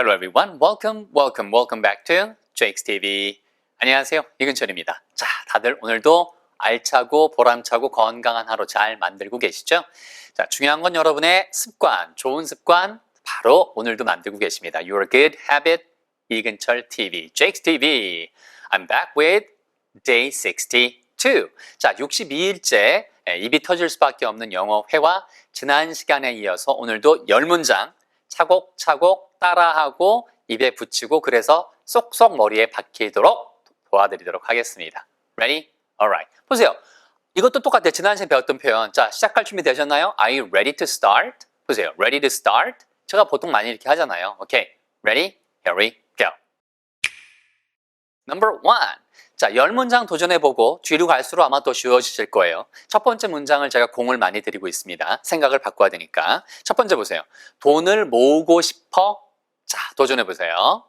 Hello everyone. Welcome, welcome, welcome back to Jake's TV. 안녕하세요. 이근철입니다. 자, 다들 오늘도 알차고 보람차고 건강한 하루 잘 만들고 계시죠? 자, 중요한 건 여러분의 습관, 좋은 습관 바로 오늘도 만들고 계십니다. Your Good Habit 이근철 TV, Jake's TV. I'm back with day 62. 자, 62일째 입이 터질 수밖에 없는 영어 회화 지난 시간에 이어서 오늘도 열 문장 차곡차곡 따라하고 입에 붙이고 그래서 쏙쏙 머리에 박히도록 도와드리도록 하겠습니다. Ready? Alright. 보세요. 이것도 똑같아요. 지난 시간에 배웠던 표현. 자, 시작할 준비 되셨나요? Are you ready to start? 보세요. Ready to start? 제가 보통 많이 이렇게 하잖아요. 오케이. Ready? Here we go. Number one. 자, 열 문장 도전해보고 뒤로 갈수록 아마 더 쉬워지실 거예요. 첫 번째 문장을 제가 공을 많이 드리고 있습니다. 생각을 바꿔야 되니까. 첫 번째 보세요. 돈을 모으고 싶어? 자, 도전해 보세요.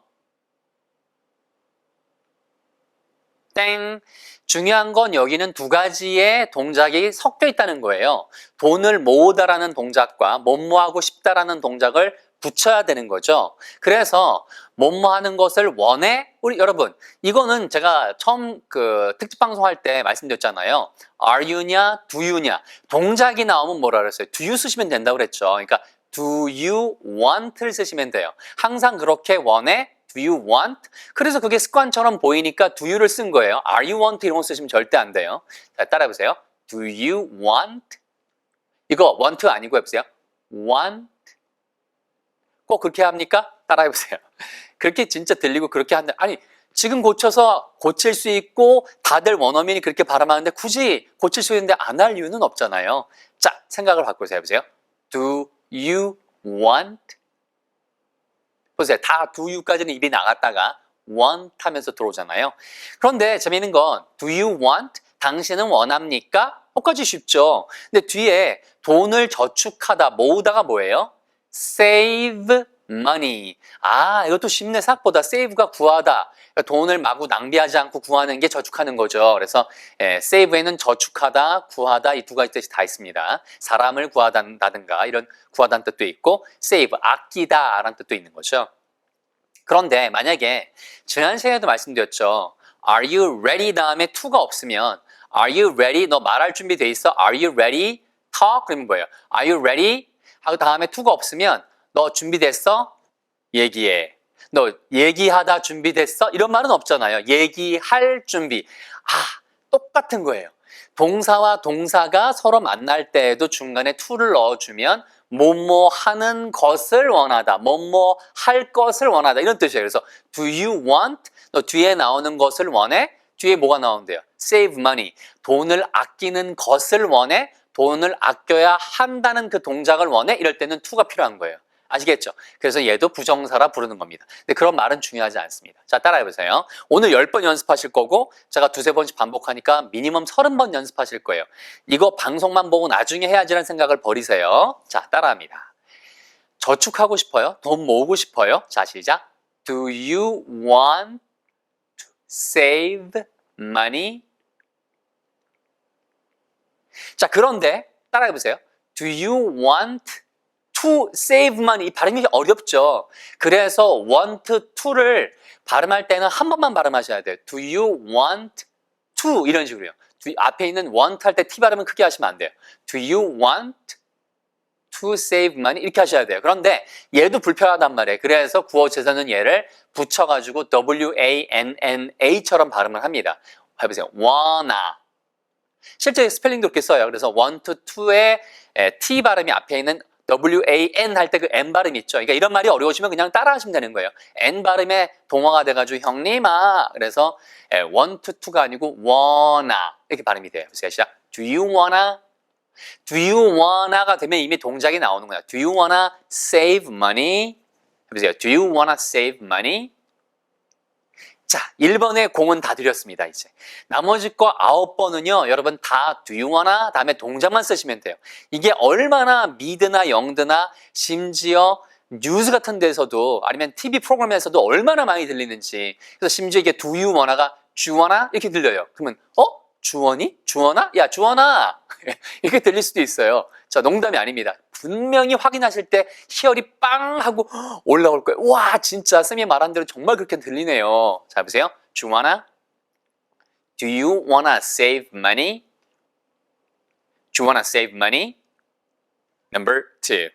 땡. 중요한 건 여기는 두 가지의 동작이 섞여 있다는 거예요. 돈을 모으다라는 동작과 뭐뭐하고 싶다라는 동작을 붙여야 되는 거죠. 그래서 뭐뭐 하는 것을 원해? 우리 여러분, 이거는 제가 처음 그 특집 방송할 때 말씀드렸잖아요. are you냐, do you냐. 동작이 나오면 뭐라 그랬어요? do you 쓰시면 된다고 그랬죠. 그러니까 do you want를 쓰시면 돼요. 항상 그렇게 원해? Do you want? 그래서 그게 습관처럼 보이니까 do you를 쓴 거예요. Are you want 이런 거 쓰시면 절대 안 돼요. 자, 따라해 보세요. Do you want? 이거 want 아니고 해 보세요. want? 꼭 그렇게 합니까? 따라해 보세요. 그렇게 진짜 들리고 그렇게 한다. 아니 지금 고쳐서 고칠 수 있고 다들 원어민이 그렇게 발음하는데 굳이 고칠 수 있는데 안 할 이유는 없잖아요. 자, 생각을 바꿔서 해보세요. Do you want? 보세요. 다 do you까지는 입이 나갔다가 want 하면서 들어오잖아요. 그런데 재미있는 건 do you want? 당신은 원합니까? 똑같이 쉽죠. 근데 뒤에 돈을 저축하다, 모으다가 뭐예요? save money. 아, 이것도 쉽네. 생각보다 save가 구하다. 그러니까 돈을 마구 낭비하지 않고 구하는 게 저축하는 거죠. 그래서 예, save에는 저축하다, 구하다 이 두 가지 뜻이 다 있습니다. 사람을 구하다든가 이런 구하다는 뜻도 있고 save, 아끼다라는 뜻도 있는 거죠. 그런데 만약에 지난 시간에도 말씀드렸죠. Are you ready 다음에 to가 없으면 Are you ready? 너 말할 준비 돼 있어? Are you ready? talk 그러면 뭐예요? Are you ready? 하고 다음에 to가 없으면 너 준비됐어? 얘기해. 너 얘기하다 준비됐어? 이런 말은 없잖아요. 얘기할 준비. 아, 똑같은 거예요. 동사와 동사가 서로 만날 때에도 중간에 to를 넣어주면 뭐뭐 하는 것을 원하다, 뭐뭐 할 것을 원하다 이런 뜻이에요. 그래서 do you want? 너 뒤에 나오는 것을 원해? 뒤에 뭐가 나온대요? save money. 돈을 아끼는 것을 원해? 돈을 아껴야 한다는 그 동작을 원해? 이럴 때는 to가 필요한 거예요. 아시겠죠? 그래서 얘도 부정사라 부르는 겁니다. 근데 그런 말은 중요하지 않습니다. 자, 따라해 보세요. 오늘 10번 연습하실 거고 제가 두세 번씩 반복하니까 미니멈 30번 연습하실 거예요. 이거 방송만 보고 나중에 해야지라는 생각을 버리세요. 자, 따라합니다. 저축하고 싶어요? 돈 모으고 싶어요? 자, 시작. Do you want to save money? 자, 그런데 따라해 보세요. Do you want to save money? 이 발음이 어렵죠. 그래서 want to를 발음할 때는 한 번만 발음하셔야 돼요. Do you want to? 이런 식으로요. 앞에 있는 want 할 때 t 발음은 크게 하시면 안 돼요. Do you want to save money? 이렇게 하셔야 돼요. 그런데 얘도 불편하단 말이에요. 그래서 구어체에서는 얘를 붙여가지고 W-A-N-N-A처럼 발음을 합니다. 해보세요. wanna. 실제 스펠링도 그렇게 써요. 그래서 want to의 T 발음이 앞에 있는 W-A-N 할 때 그 N 발음 있죠. 그러니까 이런 말이 어려우시면 그냥 따라 하시면 되는 거예요. N 발음에 동화가 돼가지고 형님아. 그래서 에, want to가 아니고 wanna 이렇게 발음이 돼요. 그래서 시작. Do you wanna? Do you wanna가 되면 이미 동작이 나오는 거야. Do you wanna save money? 해보세요. Do you wanna save money? 자, 1번의 공은 다 드렸습니다, 이제. 나머지 거 9번은요, 여러분 다 do you 다음에 동작만 쓰시면 돼요. 이게 얼마나 미드나 영드나 심지어 뉴스 같은 데서도 아니면 TV 프로그램에서도 얼마나 많이 들리는지. 그래서 심지어 이게 do you wanna 이렇게 들려요. 그러면 어? 주원이? 주원아? 야, 주원아! 이렇게 들릴 수도 있어요. 자, 농담이 아닙니다. 분명히 확인하실 때 희열이 빵 하고 올라올 거예요. 와, 진짜 쌤이 말한 대로 정말 그렇게 들리네요. 자, 보세요. 주원아? Do you wanna save money? Do you wanna save money? Number two.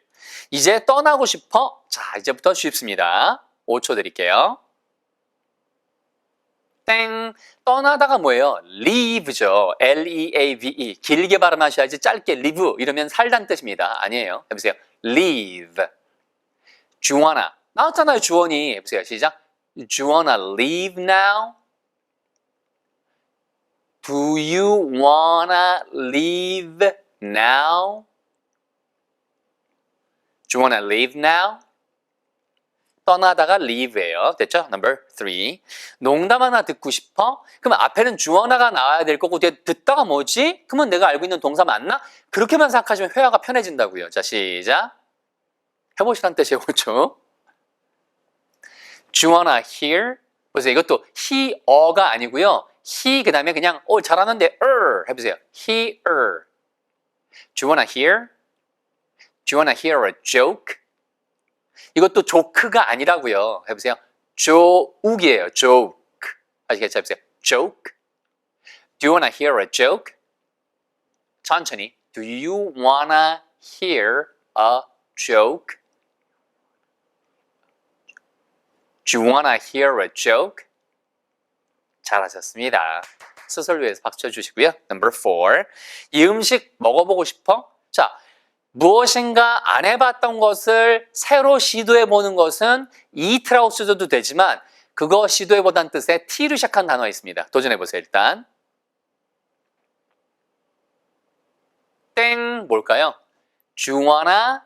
이제 떠나고 싶어? 자, 이제부터 쉽습니다. 5초 드릴게요. 땡. 떠나다가 뭐예요? leave죠. L-E-A-V-E. 길게 발음하셔야지 짧게 live 이러면 살단 뜻입니다. 아니에요. 해보세요. leave. 주원아. 나왔잖아요, 주원이. 해보세요. 시작. Wanna leave now? Do you wanna leave now? Do you wanna leave now? 떠나다가 leave예요. 됐죠? Number three. 농담 하나 듣고 싶어? 그럼 앞에는 주어나가 나와야 될 거고 뒤에 듣다가 뭐지? 그러면 내가 알고 있는 동사 맞나? 그렇게만 생각하시면 회화가 편해진다고요. 자, 시작. 해보시란 뜻이에요. 그렇죠? Do you wanna hear? 보세요. 이것도 he, 어가 아니고요. he 그 다음에 그냥 어 잘하는데 er 해보세요. he, er. Do you wanna hear a joke? 이것도 조크가 아니라고요. 해보세요. 조욱이에요. joke. 아시겠죠? 해보세요. joke. Do you wanna hear a joke? 천천히. Do you wanna hear a joke? Do you wanna hear a joke? 잘하셨습니다. 스스로 위해서 박수 쳐주시고요. Number four. 이 음식 먹어보고 싶어? 자, 무엇인가 안 해봤던 것을 새로 시도해 보는 것은 eat라고 쓰셔도 되지만 그거 시도해 보다는 뜻의 t로 시작한 단어가 있습니다. 도전해 보세요, 일단. 땡, 뭘까요? Do you wanna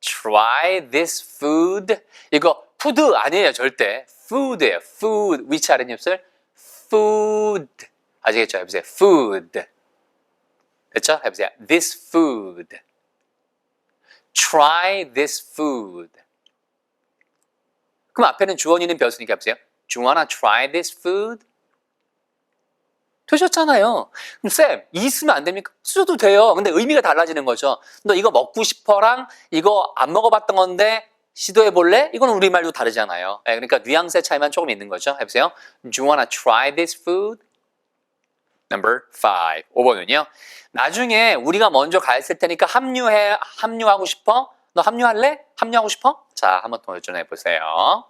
try this food? 이거 푸드 아니에요, 절대. food예요, food. 위치 아래 엽술 food. 아시겠죠? 해보세요. food. 됐죠? 해보세요. this food. Try this food. 그럼 앞에는 주어니는 배웠으니까 해보세요. Do you wanna try this food? 되셨잖아요. 그럼 쌤, 이 쓰면 안 됩니까? 쓰셔도 돼요. 근데 의미가 달라지는 거죠. 너 이거 먹고 싶어랑 이거 안 먹어봤던 건데 시도해 볼래? 이건 우리말도 다르잖아요. 예, 그러니까 뉘앙스의 차이만 조금 있는 거죠. 해보세요. Do you wanna try this food? Number five. 5번은요. 나중에 우리가 먼저 가 있을 테니까 합류해, 합류하고 싶어? 너 합류할래? 합류하고 싶어? 자, 한번 더 도전해 보세요.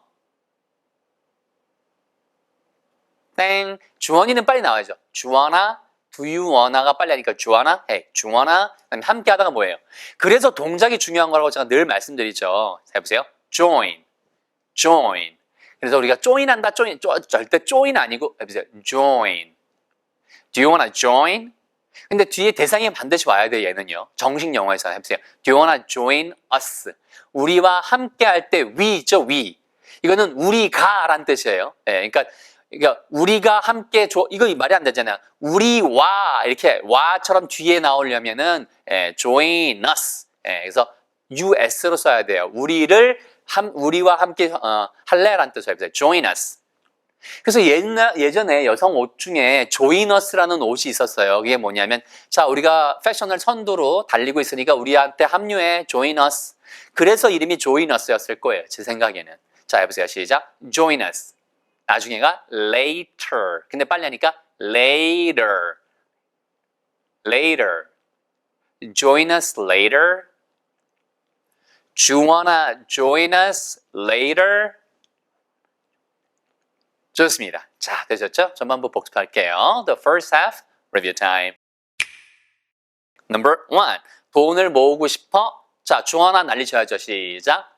땡. 주원이는 빨리 나와야죠. 주원아, wanna가 빨리 하니까 주원아, hey, 주원아. 함께 하다가 뭐예요? 그래서 동작이 중요한 거라고 제가 늘 말씀드리죠. 자, 해보세요. join, join. 그래서 우리가 join한다, join, 조- 절대 join 아니고 해보세요. join. Do you wanna join? 근데 뒤에 대상이 반드시 와야 돼 얘는요. 정식 영어에서 해보세요. Do you wanna join us? 우리와 함께 할 때 we 있죠, we. 이거는 우리가란 뜻이에요. 예, 그러니까, 그러니까 우리가 함께 조, 이거 말이 안 되잖아요. 우리와 이렇게 와처럼 뒤에 나오려면은 예, join us. 예, 그래서 us로 써야 돼요. 우리를 함, 우리와 함께 어, 할래란 뜻으로 해보세요. join us. 그래서 옛날, 예전에 여성 옷 중에 조이너스라는 옷이 있었어요. 그게 뭐냐면, 자, 우리가 패션을 선두로 달리고 있으니까 우리한테 합류해, 조이너스. 그래서 이름이 조이너스였을 거예요. 제 생각에는. 자, 해보세요. 시작. join us. 나중에가 later. 근데 빨리 하니까 later. later. join us later. Do you wanna join us later? 좋습니다. 자, 되셨죠? 전반부 복습할게요. The first half, review time. Number one. 돈을 모으고 싶어? 자, 주원아 날리셔야죠. 시작.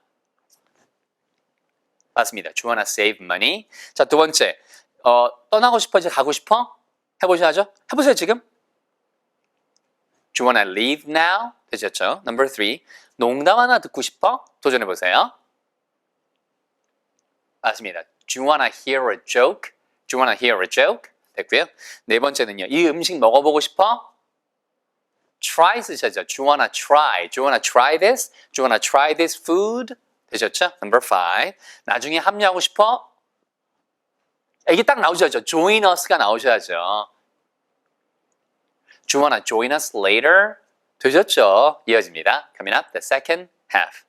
맞습니다. 주원아 save money. 자, 두 번째. 어, 떠나고 싶어? 이제 가고 싶어? 해보셔야죠. 해보세요, 지금. Do you leave now? 되셨죠? Number three. 농담 하나 듣고 싶어? 도전해보세요. 맞습니다. Do you wanna hear a joke? Do you wanna hear a joke? 됐고요. 네 번째는요. 이 음식 먹어보고 싶어? try 쓰셔야죠. Do you wanna try? Do you wanna try this? Do you wanna try this food? 되셨죠? Number five. 나중에 합류하고 싶어? 이게 딱 나오셔야죠. join us가 나오셔야죠. Do you wanna join us later? 되셨죠? 이어집니다. Coming up, the second half.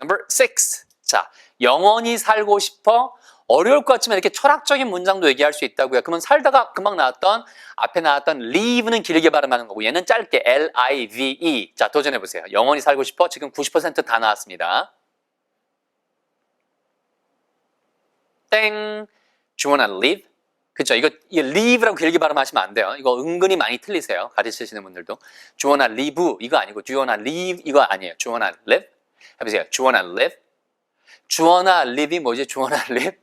Number six. 자, 영원히 살고 싶어? 어려울 것 같지만 이렇게 철학적인 문장도 얘기할 수 있다고요. 그러면 살다가 금방 나왔던 앞에 나왔던 live는 길게 발음하는 거고 얘는 짧게 L-I-V-E. 자, 도전해 보세요. 영원히 살고 싶어? 지금 90%다 나왔습니다. 땡. Do you wanna live? 그쵸. 이거, 이 live라고 길게 발음하시면 안 돼요. 이거 은근히 많이 틀리세요. 가르치시는 분들도. Do you wanna live? 이거 아니고, do you wanna live? 이거 아니에요. Do you wanna live? 해보세요. Do you wanna live? 주원아, live이 뭐지? 주원아, live?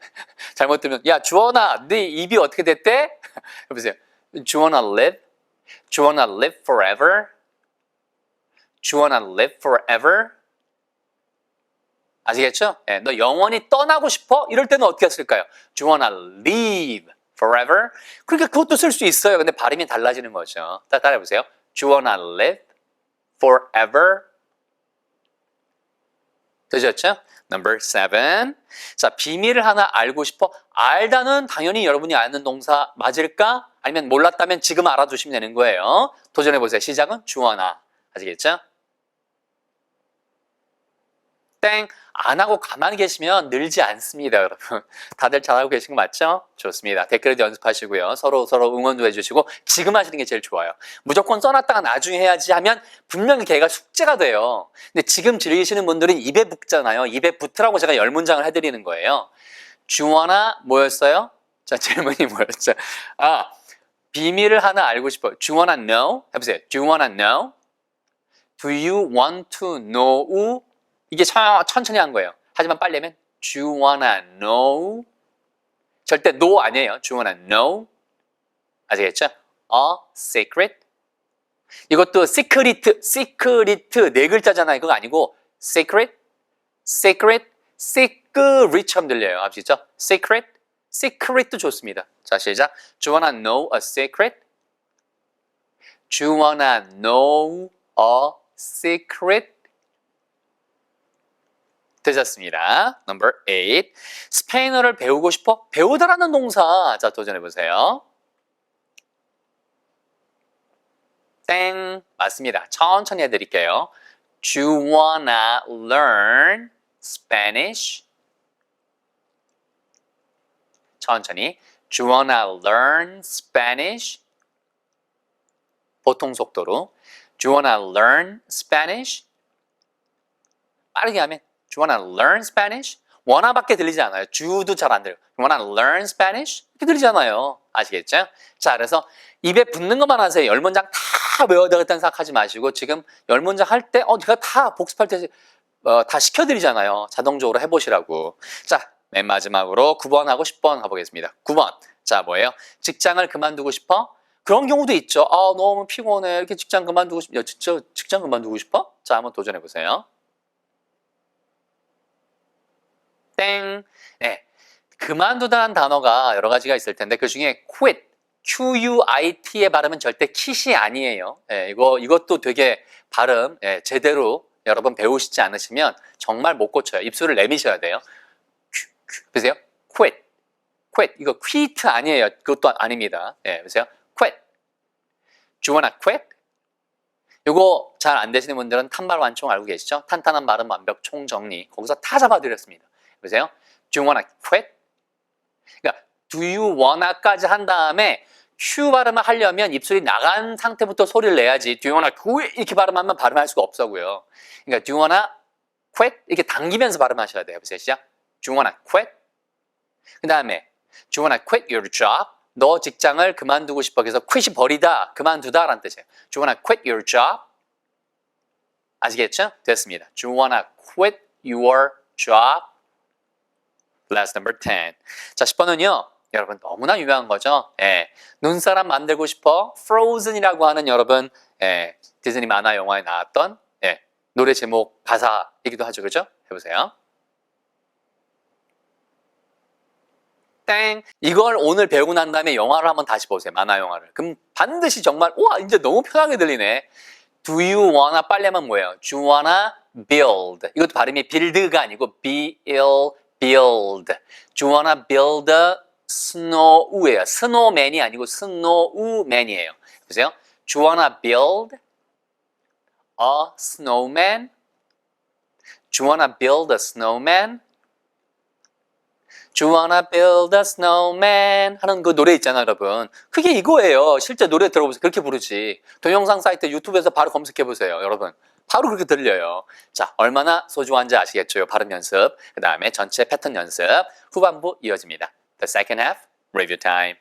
잘못 들으면, 야, 주원아, 네 입이 어떻게 됐대? live? Do you wanna live forever? Wanna live forever? 아시겠죠? 예, 너 영원히 떠나고 싶어? 이럴 때는 어떻게 쓸까요? Wanna live forever? 그러니까 그것도 쓸 수 있어요. 근데 발음이 달라지는 거죠. 따, 따라해보세요. Wanna live forever? 되셨죠? Number seven. 자, 비밀을 하나 알고 싶어? 알다는 당연히 여러분이 아는 동사 맞을까? 아니면 몰랐다면 지금 알아두시면 되는 거예요. 도전해보세요. 시작은 주어나. 아시겠죠? 땡. 안 하고 가만히 계시면 늘지 않습니다, 여러분. 다들 잘하고 계신 거 맞죠? 좋습니다. 댓글에도 연습하시고요. 서로 서로 응원도 해주시고 지금 하시는 게 제일 좋아요. 무조건 써놨다가 나중에 해야지 하면 분명히 걔가 숙제가 돼요. 근데 지금 즐기시는 분들은 입에 붙잖아요. 입에 붙으라고 제가 열 문장을 해드리는 거예요. 주원아 뭐였어요? 자 질문이 뭐였죠? 아 비밀을 하나 알고 싶어요. Do you know? 해보세요. Do you wanna know? Do you want to know? 이게 천- 천천히 한 거예요. 하지만 빨리 하면 Do you wanna know? 절대 no 아니에요. Do you wanna know? 아시겠죠? A secret? 이것도 secret, secret 네 글자잖아요. 그거 아니고 secret, secret, secret처럼 들려요. 아시죠? secret, secret도 좋습니다. 자, 시작. Do you wanna know a secret? Do you wanna know a secret? 되셨습니다. Number 8. 스페인어를 배우고 싶어? 배우다라는 동사. 자, 도전해 보세요. 땡. 맞습니다. 천천히 해드릴게요. Do you wanna learn Spanish? 천천히. Do you wanna learn Spanish? 보통 속도로. Do you wanna learn Spanish? 빠르게 하면 Do you wanna learn Spanish? 원화밖에 들리지 않아요. 주도 잘 안 들려요. You wanna learn Spanish? 이렇게 들리잖아요. 아시겠죠? 자, 그래서 입에 붙는 것만 하세요. 열 문장 다 외워야 되겠다는 생각하지 마시고 지금 열 문장 할 때, 어, 제가 다 복습할 때, 어, 다 시켜드리잖아요. 자동적으로 해보시라고. 자, 맨 마지막으로 9번하고 10번 가보겠습니다. 9번. 자, 뭐예요? 직장을 그만두고 싶어? 그런 경우도 있죠. 아, 너무 피곤해. 이렇게 직장 그만두고 싶, 야, 진짜 직장 그만두고 싶어? 자, 한번 도전해보세요. 땡. 네. 그만두다는 단어가 여러 가지가 있을 텐데 그 중에 quit, Q-U-I-T의 발음은 절대 kit이 아니에요. 예, 이거 이것도 되게 발음 예, 제대로 여러분 배우시지 않으시면 정말 못 고쳐요. 입술을 내미셔야 돼요. 큐, 큐. 보세요. quit, quit. 이거 quit 아니에요. 그것도 아닙니다. 예, 보세요. quit. Do you wanna quit? 이거 잘 안 되시는 분들은 탄발 완총 알고 계시죠? 탄탄한 발음 완벽 총정리. 거기서 다 잡아드렸습니다. 보세요. Do you wanna quit? 그러니까 do you wanna까지 한 다음에 Q 발음을 하려면 입술이 나간 상태부터 소리를 내야지 do you wanna quit 이렇게 발음하면 발음할 수가 없어고요. 그러니까 do you wanna quit 이렇게 당기면서 발음하셔야 돼요. 보세요. 시작. Do you wanna quit? 그 다음에 Do you wanna quit your job? 너 직장을 그만두고 싶어. 그래서 quit이 버리다, 그만두다 라는 뜻이에요. Do you wanna quit your job? 아시겠죠? 됐습니다. Do you wanna quit your job? Last number 10. 자, 10번은요. 여러분 너무나 유명한 거죠. 예. 눈사람 만들고 싶어. Frozen이라고 하는 여러분 예, 디즈니 만화 영화에 나왔던 예, 노래 제목 가사이기도 하죠. 그죠? 해보세요. 땡. 이걸 오늘 배우고 난 다음에 영화를 한번 다시 보세요. 만화 영화를. 그럼 반드시 정말 우와 이제 너무 편하게 들리네. Do you wanna 하면 뭐예요? Do you wanna build. 이것도 발음이 build가 아니고 build, build. Wanna build a snow우예요. snowman이 아니고 snowman이에요. 보세요. Wanna build a snowman? Wanna build a snowman? Do you wanna build a snowman? 하는 그 노래 있잖아요, 여러분. 그게 이거예요. 실제 노래 들어보세요. 그렇게 부르지. 동영상 사이트 유튜브에서 바로 검색해 보세요, 여러분. 바로 그렇게 들려요. 자, 얼마나 소중한지 아시겠죠? 발음 연습. 그 다음에 전체 패턴 연습. 후반부 이어집니다. The second half, review time.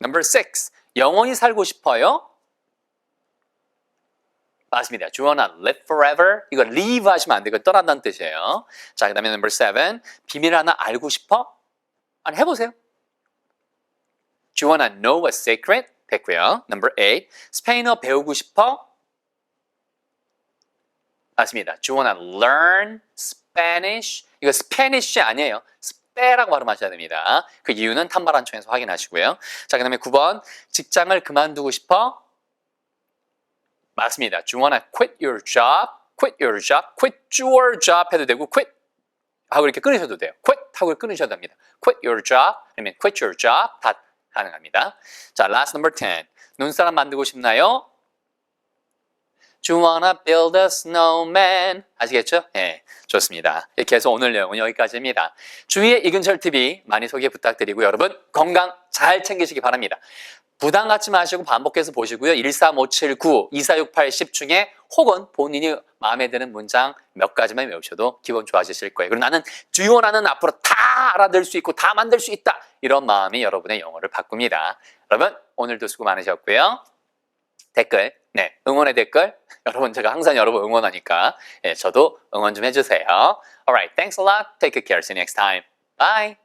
Number six. 영원히 살고 싶어요? 맞습니다. Wanna live forever? 이거 live 하시면 안 되고 떠난다는 뜻이에요. 자, 그 다음에 number seven. 비밀 하나 알고 싶어? 아니, 해보세요. Wanna know a secret? 됐고요. Number eight. 스페인어 배우고 싶어? 맞습니다. Wanna learn Spanish? 이거 Spanish 아니에요. 스페라고 발음하셔야 됩니다. 그 이유는 탐발한총에서 확인하시고요. 자, 그 다음에 9번. 직장을 그만두고 싶어? 맞습니다. Do you wanna quit your job? Quit your job? Quit your job 해도 되고 quit 하고 이렇게 끊으셔도 돼요. quit 하고 끊으셔도 됩니다. quit your job 아니면 quit your job 다 가능합니다. 자, last number 10. 눈사람 만들고 싶나요? Do you wanna build a snowman? 아시겠죠? 예, 좋습니다. 이렇게 해서 오늘 내용은 여기까지입니다. 주위의 이근철 TV 많이 소개 부탁드리고 여러분 건강 잘 챙기시기 바랍니다. 부담 갖지 마시고 반복해서 보시고요. 13579, 24680 중에 혹은 본인이 마음에 드는 문장 몇 가지만 외우셔도 기분 좋아지실 거예요. 그리고 나는 주요나는 앞으로 다 알아들 수 있고 다 만들 수 있다. 이런 마음이 여러분의 영어를 바꿉니다. 여러분 오늘도 수고 많으셨고요. 댓글, 네, 응원의 댓글. 여러분 제가 항상 여러분 응원하니까 예, 저도 응원 좀 해주세요. Alright, thanks a lot. Take care. See you next time. Bye.